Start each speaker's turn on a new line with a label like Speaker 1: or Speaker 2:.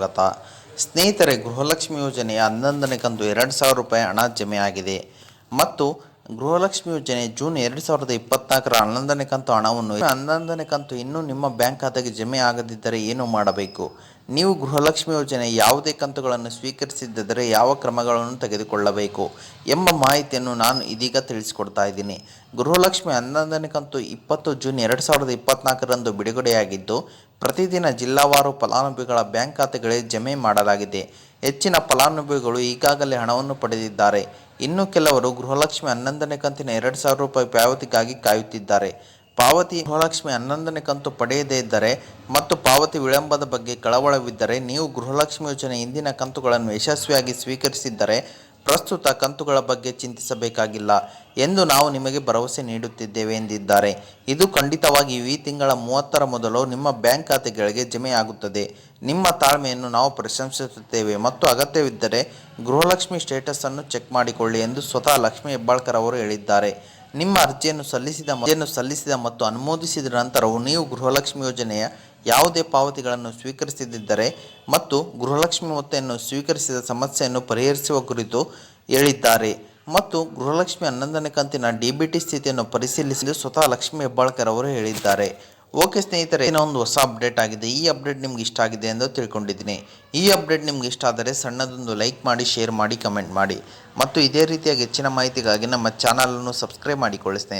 Speaker 1: ಸ್ವಾಗತ ಸ್ನೇಹಿತರೆ, ಗೃಹಲಕ್ಷ್ಮಿ ಯೋಜನೆಯ ಹನ್ನೊಂದನೇ ಕಂತು ಎರಡು ಸಾವಿರ ರೂಪಾಯಿ ಹಣ ಜಮೆಯಾಗಿದೆ. ಮತ್ತು ಗೃಹಲಕ್ಷ್ಮಿ ಯೋಜನೆ ಜೂನ್ ಎರಡು ಸಾವಿರದ ಇಪ್ಪತ್ನಾಲ್ಕರ ಹನ್ನೊಂದನೇ ಕಂತು ಹಣವನ್ನು ಹನ್ನೊಂದನೇ ಕಂತು ಇನ್ನೂ ನಿಮ್ಮ ಬ್ಯಾಂಕ್ ಖಾತೆಗೆ ಜಮೆ ಆಗದಿದ್ದರೆ ಏನು ಮಾಡಬೇಕು? ನೀವು ಗೃಹಲಕ್ಷ್ಮಿ ಯೋಜನೆ ಯಾವುದೇ ಕಂತುಗಳನ್ನು ಸ್ವೀಕರಿಸಿದ್ದರೆ ಯಾವ ಕ್ರಮಗಳನ್ನು ತೆಗೆದುಕೊಳ್ಳಬೇಕು ಎಂಬ ಮಾಹಿತಿಯನ್ನು ನಾನು ಇದೀಗ ತಿಳಿಸಿಕೊಡ್ತಾ ಇದ್ದೀನಿ. ಗೃಹಲಕ್ಷ್ಮಿ ಹನ್ನೊಂದನೇ ಕಂತು ಇಪ್ಪತ್ತು ಜೂನ್ ಎರಡು ಸಾವಿರದ ಇಪ್ಪತ್ನಾಲ್ಕರಂದು ಬಿಡುಗಡೆಯಾಗಿದ್ದು, ಪ್ರತಿದಿನ ಜಿಲ್ಲಾವಾರು ಫಲಾನುಭವಿಗಳ ಬ್ಯಾಂಕ್ ಖಾತೆಗಳಿಗೆ ಜಮೆ ಮಾಡಲಾಗಿದೆ. ಹೆಚ್ಚಿನ ಫಲಾನುಭವಿಗಳು ಈಗಾಗಲೇ ಹಣವನ್ನು ಪಡೆದಿದ್ದಾರೆ. ಇನ್ನು ಕೆಲವರು ಗೃಹಲಕ್ಷ್ಮಿ ಹನ್ನೊಂದನೇ ಕಂತಿನ ಎರಡು ಸಾವಿರ ರೂಪಾಯಿ ಪಾವತಿಗಾಗಿ ಕಾಯುತ್ತಿದ್ದಾರೆ. ಪಾವತಿ ಗೃಹಲಕ್ಷ್ಮಿ ಹನ್ನೊಂದನೇ ಕಂತು ಪಡೆಯದೇ ಇದ್ದರೆ ಮತ್ತು ಪಾವತಿ ವಿಳಂಬದ ಬಗ್ಗೆ ಕಳವಳವಿದ್ದರೆ ನೀವು ಗೃಹಲಕ್ಷ್ಮಿ ಯೋಜನೆ ಹಿಂದಿನ ಕಂತುಗಳನ್ನು ಯಶಸ್ವಿಯಾಗಿ ಸ್ವೀಕರಿಸಿದ್ದರೆ ಪ್ರಸ್ತುತ ಕಂತುಗಳ ಬಗ್ಗೆ ಚಿಂತಿಸಬೇಕಾಗಿಲ್ಲ ಎಂದು ನಾವು ನಿಮಗೆ ಭರವಸೆ ನೀಡುತ್ತಿದ್ದೇವೆ ಎಂದಿದ್ದಾರೆ. ಇದು ಖಂಡಿತವಾಗಿ ಈ ತಿಂಗಳ ಮೂವತ್ತರ ಮೊದಲು ನಿಮ್ಮ ಬ್ಯಾಂಕ್ ಖಾತೆಗಳಿಗೆ ಜಮೆಯಾಗುತ್ತದೆ. ನಿಮ್ಮ ತಾಳ್ಮೆಯನ್ನು ನಾವು ಪ್ರಶಂಸಿಸುತ್ತೇವೆ ಮತ್ತು ಅಗತ್ಯವಿದ್ದರೆ ಗೃಹಲಕ್ಷ್ಮಿ ಸ್ಟೇಟಸ್ ಅನ್ನು ಚೆಕ್ ಮಾಡಿಕೊಳ್ಳಿ ಎಂದು ಸ್ವತಃ ಲಕ್ಷ್ಮೀ ಹೆಬ್ಬಾಳ್ಕರ್ ಅವರು ಹೇಳಿದ್ದಾರೆ. ನಿಮ್ಮ ಅರ್ಜಿಯನ್ನು ಸಲ್ಲಿಸಿದ ಅರ್ಜಿಯನ್ನು ಸಲ್ಲಿಸಿದ ಮತ್ತು ಅನುಮೋದಿಸಿದ ನಂತರವೂ ನೀವು ಗೃಹಲಕ್ಷ್ಮಿ ಯೋಜನೆಯ ಯಾವುದೇ ಪಾವತಿಗಳನ್ನು ಸ್ವೀಕರಿಸದಿದ್ದರೆ ಮತ್ತು ಗೃಹಲಕ್ಷ್ಮಿ ಮೊತ್ತವನ್ನು ಸ್ವೀಕರಿಸಿದ ಸಮಸ್ಯೆಯನ್ನು ಪರಿಹರಿಸುವ ಕುರಿತು ಹೇಳಿದ್ದಾರೆ. ಮತ್ತು ಗೃಹಲಕ್ಷ್ಮಿ ಹನ್ನೊಂದನೇ ಕಂತಿನ ಡಿ ಬಿ ಟಿ ಸ್ಥಿತಿಯನ್ನು ಪರಿಶೀಲಿಸಿ ಸ್ವತಃ ಲಕ್ಷ್ಮೀ ಹೆಬ್ಬಾಳ್ಕರ್ ಅವರು ಹೇಳಿದ್ದಾರೆ. ಓಕೆ ಸ್ನೇಹಿತರೆ ಏನೋ ಒಂದು ಹೊಸ ಅಪ್ಡೇಟ್ ಆಗಿದೆ. ಈ ಅಪ್ಡೇಟ್ ನಿಮ್ಗೆ ಇಷ್ಟ ಆಗಿದೆ ಎಂದು ತಿಳ್ಕೊಂಡಿದ್ದೀನಿ. ಈ ಅಪ್ಡೇಟ್ ನಿಮ್ಗೆ ಇಷ್ಟ ಆದರೆ ಸಣ್ಣದೊಂದು ಲೈಕ್ ಮಾಡಿ ಶೇರ್ ಮಾಡಿ ಕಮೆಂಟ್ ಮಾಡಿ. ಮತ್ತು ಇದೇ ರೀತಿಯಾಗಿ ಹೆಚ್ಚಿನ ಮಾಹಿತಿಗಾಗಿ ನಮ್ಮ ಚಾನಲನ್ನು ಸಬ್ಸ್ಕ್ರೈಬ್ ಮಾಡಿಕೊಳ್ಳಿ ಸ್ನೇಹಿತರೆ.